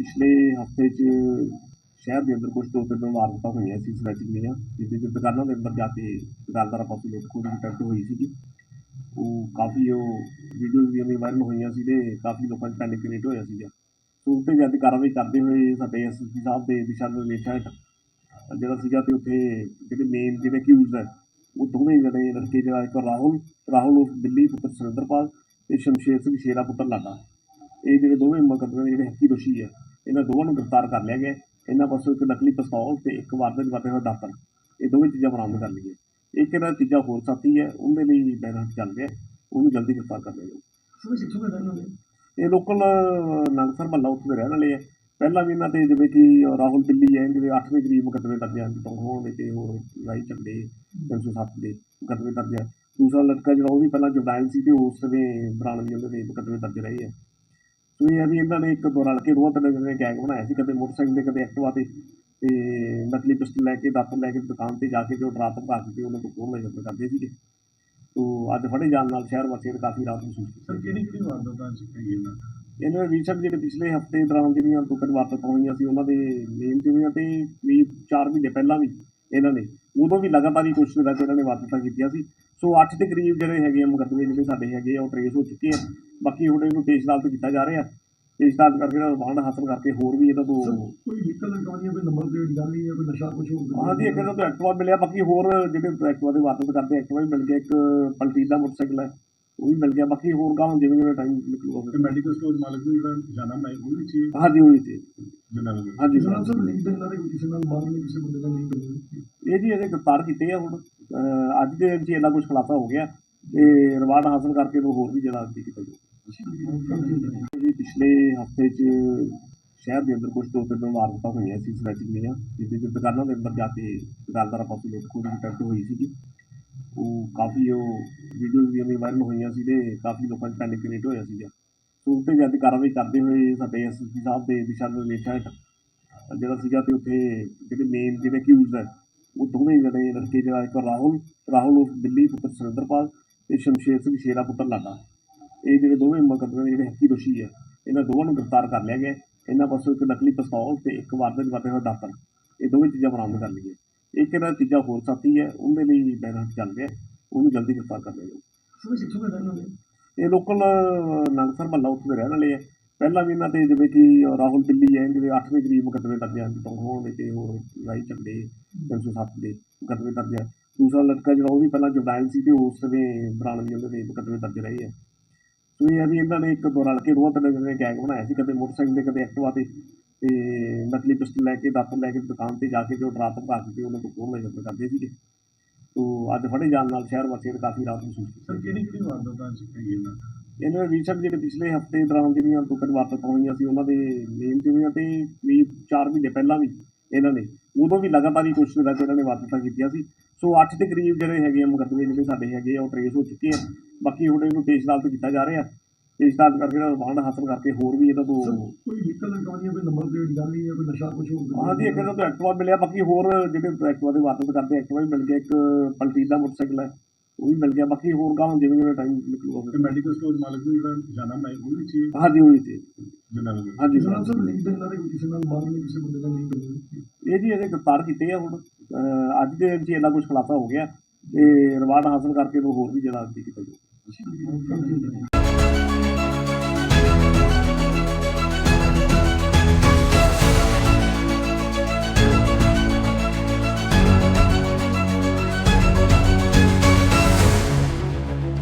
ਪਿਛਲੇ ਹਫ਼ਤੇ 'ਚ ਸ਼ਹਿਰ ਦੇ ਅੰਦਰ ਕੁਝ ਦੋ ਤਿੰਨ ਵਾਰਦਾਤਾਂ ਹੋਈਆਂ ਸੀ ਸਨੈਚਿੰਗ ਦੀਆਂ ਜਿਹਦੇ 'ਚ ਦੁਕਾਨਾਂ ਦੇ ਅੰਦਰ ਜਾ ਕੇ ਦੁਕਾਨਦਾਰਾਂ ਪਾਸੋਂ ਲੁੱਟ ਖੋਹ ਦੀ attempt ਹੋਈ ਸੀਗੀ। ਉਹ ਕਾਫੀ ਉਹ ਵੀਡੀਓਜ਼ ਵੀ ਵਾਇਰਲ ਹੋਈਆਂ ਸੀ ਤੇ ਕਾਫੀ ਲੋਕਾਂ 'ਚ ਪੈਨਿਕ ਕ੍ਰੀਏਟ ਹੋਇਆ ਸੀਗਾ। ਸੋ ਉੱਤੇ ਜਦ ਕਾਰਵਾਈ ਕਰਦੇ ਹੋਏ ਸਾਡੇ ਐਸਐਸਪੀ ਸਾਹਿਬ ਦੇ ਦਿਸ਼ਾ ਨਿਰਦੇਸ਼ਾਂ ਹੇਠ ਜਿਹੜਾ ਸੀਗਾ ਤੇ ਉੱਥੇ ਜਿਹੜੇ ਮੇਨ ਜਿਹੜੇ ਕਿਊਜ਼ ਹੈ, ਉਹ ਦੋਵੇਂ ਜਿਹੜੇ ਲੜਕੇ ਜਿਹੜਾ ਇੱਕ ਰਾਹੁਲ ਰਾਹੁਲ ਉਸ ਦਿੱਲੀ ਪੁੱਤਰ ਸੁਰਿੰਦਰਪਾਲ ਤੇ ਸ਼ਮਸ਼ੇਰ ਸਿੰਘ ਸ਼ੇਰਾ ਪੁੱਤਰ ਲਾਡਾ। ਇਹ ਜਿਹੜੇ ਦੋਵੇਂ ਮੁਕੱਦਮੇ ਦੇ ਜਿਹੜੇ ਹੱਕੀ ਦੋਸ਼ੀ ਹੈ ਇਹਨਾਂ ਦੋਵਾਂ ਨੂੰ ਗ੍ਰਿਫਤਾਰ ਕਰ ਲਿਆ ਗਿਆ। ਇਹਨਾਂ ਪਾਸੋਂ ਇੱਕ ਨਕਲੀ ਪਿਸਤੌਲ ਤੇ ਇੱਕ ਵਾਰਦਾਤ ਵਰਤੇ ਹੋਏ ਦਾਤਰ ਇਹ ਦੋਵੇਂ ਚੀਜ਼ਾਂ ਬਰਾਮਦ ਕਰ ਲਈਏ ਇੱਕ ਇਹਨਾਂ ਦਾ ਤੀਜਾ ਹੋਰ ਸਾਥੀ ਹੈ ਉਹਦੇ ਲਈ ਬੈਰਾਂ ਚੱਲ ਰਿਹਾ ਉਹਨੂੰ ਜਲਦੀ ਗ੍ਰਿਫਤਾਰ ਕਰ ਲਿਆ ਜਾਊ। ਇਹ ਲੋਕਲ ਨੰਗਸਰ ਮਹੱਲਾ ਉੱਥੇ ਰਹਿਣ ਵਾਲੇ ਆ ਪਹਿਲਾਂ ਵੀ ਇਹਨਾਂ ਤੇ ਜਿਵੇਂ ਕਿ ਰਾਹੁਲ ਦਿੱਲੀ ਹੈ ਇਹਦੇ 8 ਦੇ ਕਰੀਬ ਮੁਕੱਦਮੇ ਦਰਜ ਹਨ ਤੋਂ ਹੋਣ ਤੇ ਹੋਰ ਲੜਾਈ ਝਗੜੇ 307 ਦੇ ਮੁਕੱਦਮੇ ਦਰਜ ਹੈ ਦੂਸਰਾ ਲੜਕਾ ਜਿਹੜਾ ਉਹ ਵੀ ਪਹਿਲਾਂ ਜੁਡਾਇਲ ਸੀ ਤੇ ਉਸ ਸਮੇਂ ਬਰਾਨਵੀ ਉਹਦੇ ਮੁਕੱਦਮੇ ਦਰਜ ਰਹੇ ਹੈ ਇਹ ਹੈ ਵੀ ਇਹਨਾਂ ਨੇ ਇੱਕ ਦੋ ਰਲ ਕੇ ਦੋਹਾਂ ਤਿੰਨ ਜਣੇ ਗੈਂਗ ਬਣਾਇਆ ਸੀ ਕਦੇ ਮੋਟਰਸਾਈਕਲ ਤੇ ਕਦੇ ਐਕਟਿਵਾ ਤੇ ਤੇ ਨਕਲੀ ਪਿਸਟਲ ਲੈ ਕੇ ਦਾਤਰ ਲੈ ਕੇ ਦੁਕਾਨ ਤੇ ਜਾ ਕੇ ਜੋ ਡਰਾ ਧਮਕਾ ਕੇ ਉਹਨਾਂ ਤੋਂ ਕੋਲ ਲੈ ਜਾਂਦੇ ਕਰਦੇ ਸੀਗੇ। ਤੋ ਅੱਜ ਫੜੇ ਜਾਣ ਨਾਲ ਸ਼ਹਿਰ ਵਾਸੀਆਂ ਨੇ ਕਾਫੀ ਰਾਹਤ ਮਹਿਸੂਸ ਕੀਤੀ। ਸਰ ਕਿਹੜੀ ਕਿਹੜੀ ਵਾਰਦਾਤਾਂ ਚ ਕਹੀ ਇਹਨਾਂ ਇਹਨਾਂ ਦੇ ਰੀਸੈਂਟ ਜਿਹੜੇ ਪਿਛਲੇ ਹਫ਼ਤੇ ਦੌਰਾਨ ਜਿਹੜੀਆਂ ਦੋ ਤਿੰਨ ਵਾਰਦਾਤਾਂ ਹੋਈਆਂ ਸੀ ਉਹਨਾਂ ਦੇ ਮੇਨ ਜਿਹੜੀਆਂ ਤੇ ਵੀ 4 ਮਹੀਨੇ ਪਹਿਲਾਂ ਵੀ ਇਹਨਾਂ ਨੇ ਉਦੋਂ ਵੀ ਲਗਾਤਾਰ ਹੀ ਕੋਸ਼ਿਸ਼ ਕਰਕੇ ਇਹਨਾਂ ਨੇ ਵਾਰਦਾਤਾਂ ਕੀਤੀਆਂ ਸੀ। ਸੋ 8 ਦੇ ਕਰੀਬ ਜਿਹੜੇ ਹੈਗੇ ਆ ਮੁਕੱਦਮੇ ਜਿਹੜੇ ਸਾਡੇ ਹੈਗੇ ਆ ਉਹ ਟਰੇਸ ਹੋ ਚੁੱਕੇ ਆ। ਬਾਕੀ ਹੁਣ ਇਹਨੂੰ ਪੇਸ਼ ਅਦਾਲਤ ਕੀਤਾ ਜਾ ਰਿਹਾ। ਪੇਸ਼ ਅਦਾਲਤ ਕਰਕੇ ਦਾ ਰਿਮਾਂਡ ਹਾਸਲ ਕਰਕੇ ਹੋਰ ਵੀ ਤੋਂ ਸਰ ਕੋਈ ਵਹੀਕਲ ਰਿਕਵਰੀਆਂ ਕੋਈ ਨੰਬਰ ਪਲੇਟ ਗੱਲ ਨਹੀਂ ਹੈ ਕੋਈ ਨਸ਼ਾ ਕੁਝ ਹੋ ਗਿਆ ਹਾਂਜੀ ਇੱਕ ਇਹਨਾਂ ਤੋਂ ਐਕਟਿਵਾ ਮਿਲਿਆ ਬਾਕੀ ਹੋਰ ਜਿਹੜੇ ਐਕਟਿਵਾ ਦੇ ਵਾਰਦਾਤ ਕਰਦੇ ਐਕਟਿਵਾ ਵੀ ਮਿਲ ਗਿਆ ਇੱਕ ਪਲਟੀਨ ਦਾ ਮੋਟਰਸਾਈਕਲ ਹੈ ਉਹ ਵੀ ਮਿਲ ਗਿਆ ਬਾਕੀ ਹੋਰ ਗਾਂ ਜਿਵੇਂ ਜਿਵੇਂ ਟਾਈਮ ਨਿਕਲੂਗਾ ਤੇ ਮੈਡੀਕਲ ਸਟੋਰ ਮਾਲਕ ਨੂੰ ਜਿਹੜਾ ਜਾਣਾ ਮੈਂ ਉਹ ਵੀ ਚੀਜ਼ ਹਾਂਜੀ ਹੋਈ ਸੀ ਜਨਾਬ ਹਾਂਜੀ ਜਨਾਬ ਸਰ ਸਰ ਲਿੰਕ ਦੇ ਕੋਈ ਕਿਸੇ ਨਾਲ ਬਾਹਰ ਨਹੀਂ ਕਿਸੇ ਬੰਦੇ ਨਾਲ ਨਹੀਂ ਕਰਦੇ ਇਹ ਜੀ ਇਹਦੇ ਗ੍ਰਿਫਤਾਰ ਕੀਤੇ ਆ ਹੁਣ। ਅੱਜ ਦੇ ਦਿਨ 'ਚ ਹੀ ਇੰਨਾ ਕੁਝ ਖੁਲਾਸਾ ਹੋ ਗਿਆ ਤੇ ਰਿਵਾਰਡ ਹਾਸਲ ਕਰਕੇ ਉਹ ਹੋਰ ਵੀ ਅੱਗੇ ਕੀਤਾ ਜਾਊ ਜੀ, ਪਿਛਲੇ ਹਫ਼ਤੇ 'ਚ ਸ਼ਹਿਰ ਦੇ ਅੰਦਰ ਕੁਝ ਦੋ ਤਿੰਨ ਮਾਰਕਟਾਂ ਹੋਈਆਂ ਸੀ ਸਨੈਚਿੰਗ ਦੀਆਂ ਜਿਹਦੇ 'ਚ ਦੁਕਾਨਾਂ ਦੇ ਅੰਦਰ ਜਾ ਕੇ ਦੁਕਾਨਦਾਰਾਂ ਪਾਸੋਂ ਲੁੱਟ ਖੋਹ ਦੀ attempt ਹੋਈ ਸੀਗੀ। ਉਹ ਕਾਫੀ ਉਹ ਵੀਡੀਓਜ਼ ਵੀ ਵਾਇਰਲ ਹੋਈਆਂ ਸੀ ਤੇ ਕਾਫੀ ਲੋਕਾਂ 'ਚ ਪੈਨਿਕ ਕ੍ਰੀਏਟ ਹੋਇਆ ਸੀਗਾ। ਸੋ ਉੱਤੇ ਜਦ ਕਾਰਵਾਈ ਕਰਦੇ ਹੋਏ ਸਾਡੇ ਐਸਐਸਪੀ ਸਾਹਿਬ ਦੇ ਦਿਸ਼ਾ ਨਿਰਦੇਸ਼ਾਂ ਜਿਹੜਾ ਸੀਗਾ ਤੇ ਉੱਥੇ ਜਿਹੜੇ ਮੇਨ ਜਿਹੜੇ ਕਿਊਜ਼ ਹੈ, ਉਹ ਦੋਵੇਂ ਜਿਹੜੇ ਲੜਕੇ ਜਿਹੜਾ ਇੱਕ ਰਾਹੁਲ ਰਾਹੁਲ ਉਸ ਦਿੱਲੀ ਪੁੱਤਰ ਸੁਰਿੰਦਰਪਾਲ ਤੇ ਸ਼ਮਸ਼ੇਰ ਸਿੰਘ ਸ਼ੇਰਾ ਪੁੱਤਰ ਲਾਡਾ। ਇਹ ਜਿਹੜੇ ਦੋਵੇਂ ਮੁਕੱਦਮੇ ਦੇ ਜਿਹੜੇ ਹੱਕੀ ਦੋਸ਼ੀ ਹੈ ਇਹਨਾਂ ਦੋਵਾਂ ਨੂੰ ਗ੍ਰਿਫਤਾਰ ਕਰ ਲਿਆ ਗਿਆ। ਇਹਨਾਂ ਪਾਸੋਂ ਇੱਕ ਨਕਲੀ ਪਿਸਤੌਲ ਤੇ ਇੱਕ ਵਾਰਦਾਤ ਵਰਤੇ ਹੋਏ ਦਾਤਰ ਇਹ ਦੋਵੇਂ ਚੀਜ਼ਾਂ ਬਰਾਮਦ ਕਰ ਲਈਏ ਇੱਕ ਇਹਨਾਂ ਦਾ ਤੀਜਾ ਹੋਰ ਸਾਥੀ ਹੈ ਉਹਦੇ ਲਈ ਬੈਰਾਂ ਚੱਲ ਰਿਹਾ। ਉਹਨੂੰ ਜਲਦੀ ਗ੍ਰਿਫਤਾਰ ਕਰ ਲਿਆ ਜਾਊ। ਦੇ ਇਹ ਲੋਕਲ ਨੰਗਸਰ ਮਹੱਲਾ ਉੱਥੇ ਦੇ ਰਹਿਣ ਵਾਲੇ ਆ। ਪਹਿਲਾਂ ਵੀ ਇਹਨਾਂ ਤੇ ਜਿਵੇਂ ਕਿ ਰਾਹੁਲ ਦਿੱਲੀ ਹੈ ਇਹਦੇ 8 ਦੇ ਕਰੀਬ ਮੁਕੱਦਮੇ ਦਰਜ ਹਨ ਤੋਂ ਹੋਣ ਤੇ ਹੋਰ ਲੜਾਈ ਝਗੜੇ 307 ਦੇ ਮੁਕੱਦਮੇ ਦਰਜ ਹੈ ਦੂਸਰਾ ਲੜਕਾ ਜਿਹੜਾ ਉਹ ਵੀ ਪਹਿਲਾਂ ਜੁਡਾਇਲ ਸੀ ਤੇ ਉਸ ਸਮੇਂ ਉਹਦੇ ਦੇ ਮੁਕੱਦਮੇ ਦਰਜ ਰਹੇ ਹੈ ਸੋ ਇਹ ਹੈ ਵੀ ਇਹਨਾਂ ਨੇ ਇੱਕ ਦੋ ਰਲ ਕੇ ਦੋਹਾਂ ਤਿੰਨ ਜਣੇ ਗੈਂਗ ਬਣਾਇਆ ਸੀ ਕਦੇ ਮੋਟਰਸਾਈਕਲ ਤੇ ਕਦੇ ਐਕਟਿਵਾ ਤੇ ਤੇ ਨਕਲੀ ਪਿਸਟਲ ਲੈ ਕੇ ਦਾਤਰ ਲੈ ਕੇ ਦੁਕਾਨ ਤੇ ਜਾ ਕੇ ਜੋ ਡਰਾ ਧਮਕਾ ਕੇ ਉਹਨਾਂ ਤੋਂ ਕੋਲ ਲੈ ਜਾਂਦੇ ਕਰਦੇ ਸੀਗੇ। ਤੋ ਅੱਜ ਫੜੇ ਜਾਣ ਨਾਲ ਸ਼ਹਿਰ ਵਾਸੀਆਂ ਨੇ ਕਾਫੀ ਰਾਹਤ ਮਹਿਸੂਸ ਕੀਤੀ। ਸਰ ਕਿਹੜੀ ਕਿਹੜੀ ਵਾਰਦਾਤਾਂ ਚ ਕਹੀ ਇਹਨਾਂ ਇਹਨਾਂ ਰੀਸੈਂਟ ਜਿਹੜੇ ਪਿਛਲੇ ਹਫ਼ਤੇ ਦੌਰਾਨ ਜਿਹੜੀਆਂ ਦੋ ਤਿੰਨ ਵਾਰਦਾਤਾਂ ਹੋਈਆਂ ਸੀ ਉਹਨਾਂ ਦੇ ਮੇਨ ਜਿਹੜੀਆਂ ਤੇ ਵੀ 4 ਮਹੀਨੇ ਪਹਿਲਾਂ ਵੀ ਇਹਨਾਂ ਨੇ। ਉਦੋਂ ਵੀ ਲਗਾਤਾਰ ਹੀ ਕੋਸ਼ਿਸ਼ ਕਰਕੇ ਇਹਨਾਂ ਨੇ ਵਾਰਦਾਤਾਂ ਕੀਤੀਆਂ ਸੀ। ਸੋ 8 ਦੇ ਕਰੀਬ ਜਿਹੜੇ ਹੈਗੇ ਆ ਮੁਕੱਦਮੇ ਜਿਹੜੇ ਸਾਡੇ ਹੈਗੇ ਆ ਉਹ ਟਰੇਸ ਹੋ ਚੁੱਕੇ ਆ। ਬਾਕੀ ਹੁਣ ਇਹਨੂੰ ਪੇਸ਼ ਅਦਾਲਤ ਕੀਤਾ ਜਾ ਰਿਹਾ। ਪੇਸ਼ ਅਦਾਲਤ ਕਰਕੇ ਦਾ ਰਿਮਾਂਡ ਹਾਸਲ ਕਰਕੇ ਹੋਰ ਵੀ ਇਹਨਾਂ ਤੋਂ ਕੋਈ ਵਹੀਕਲ ਰਿਕਵਰੀਆਂ ਕੋਈ ਨੰਬਰ ਪਲੇਟ ਗੱਲ ਨਹੀਂ ਹੈ ਕੋਈ ਨਸ਼ਾ ਕੁਝ ਹੋ ਗਿਆ ਹਾਂਜੀ ਇੱਕ ਤੋਂ ਐਕਟਿਵਾ ਮਿਲਿਆ। ਬਾਕੀ ਹੋਰ ਜਿਹੜੇ ਐਕਟਿਵਾ ਦੇ ਵਾਰਦਾਤ ਕਰਦੇ ਐਕਟਿਵਾ ਵੀ ਮਿਲ ਗਿਆ ਇੱਕ ਪਲਟੀਨ ਦਾ ਮੋਟਰਸਾਈਕਲ ਹੈ। ਉਹ ਵੀ ਮਿਲ ਗਿਆ। ਬਾਕੀ ਹੋਰ ਗਾਂ ਜਿਵੇਂ ਜਿਵੇਂ ਟਾਈਮ ਨਿਕਲੂਗਾ ਤੇ ਮੈਡੀਕਲ ਸਟੋਰ ਮਾਲਕ ਨੂੰ ਜਿਹੜਾ ਜਾਣਾ ਮੈਂ ਉਹ ਵੀ ਚੀਜ਼ ਹਾਂਜੀ ਹੋਈ ਸੀ ਜਨਾਬ ਹਾਂਜੀ ਸਰ ਸਰ ਲਿੰਕ ਦੇ ਕਿਸੇ ਨਾਲ ਬਾਹਰ ਨਹੀਂ ਕਿਸੇ ਬੰਦੇ ਨਾਲ ਨਹੀਂ ਇਹ ਜੀ ਇਹਦੇ ਗ੍ਰਿਫਤਾਰ ਕੀਤੇ ਆ ਹੁਣ। ਅੱਜ ਦੇ ਦਿਨ 'ਚ ਹੀ ਇੰਨਾ ਕੁਝ ਖੁਲਾਸਾ ਹੋ ਗਿਆ ਤੇ ਰਿਵਾਰਡ ਹਾਸਲ ਕਰਕੇ ਉਹ ਹੋਰ ਵੀ ਜਿਹੜਾ ਅੱਗੇ ਕੀਤਾ ਜਾਊ.